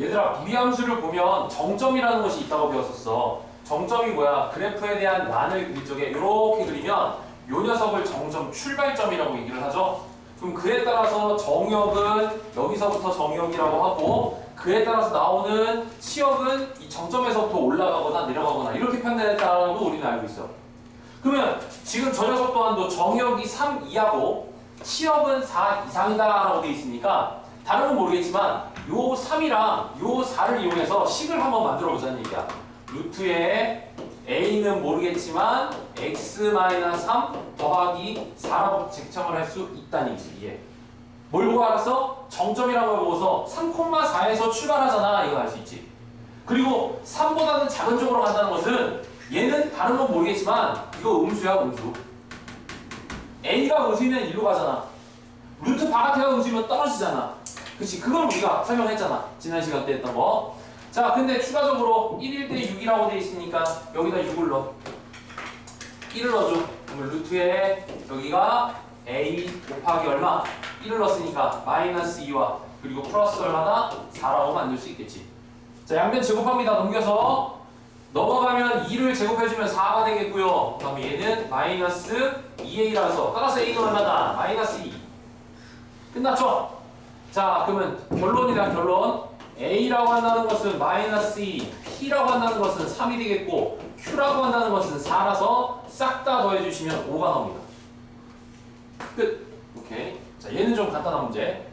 얘들아 무리함수를 보면 정점이라는 것이 있다고 배웠었어. 정점이 뭐야? 그래프에 대한 그릴 적에 이렇게 그리면 요 녀석을 정점 출발점이라고 얘기를 하죠. 그럼 그에 따라서 정역은 여기서부터 정역이라고 하고 그에 따라서 나오는 치역은 이 정점에서부터 올라가거나 내려가거나 이렇게 표현된다고 우리는 알고 있어. 그러면 지금 저 녀석 또한도 정역이 3 이하고 치역은 4 이상이다라고 돼 있으니까 다른 건 모르겠지만 요 3이랑 요 4를 이용해서 식을 한번 만들어 보자는 얘기야. 루트에 a는 모르겠지만 x-3 더하기 4라고 책정을 할 수 있다는 얘기지 이게. 뭘 보고 알았어? 정점이라는 걸 보고서 3,4에서 출발하잖아 이거 알 수 있지. 그리고 3보다는 작은 쪽으로 간다는 것은 얘는 다른 건 모르겠지만 이거 음수야 음수. a가 음수면 일로 가잖아. 루트 바깥에가 음수면 떨어지잖아. 그치 그걸 우리가 설명했잖아 지난 시간 때 했던 거. 자 근데 추가적으로 1일 때 6이라고 돼 있으니까 여기다 6을 넣어. 1을 넣어줘. 그러면 루트에 여기가 a 곱하기 얼마? 1을 넣었으니까 마이너스 2와 그리고 플러스 얼마나? 4라고 만들 수 있겠지. 자 양변 제곱합니다. 넘겨서 넘어가면 2를 제곱해주면 4가 되겠고요. 그 다음에 얘는 마이너스 2a라서 따라서 a는 얼마다? 마이너스 2. 끝났죠? 자 그러면 결론이다 결론. a라고 한다는 것은 마이너스 2, p라고 한다는 것은 3이 되겠고 q라고 한다는 것은 4라서 싹 다 더해주시면 5가 나옵니다. 끝. 오케이. 자 얘는 좀 간단한 문제.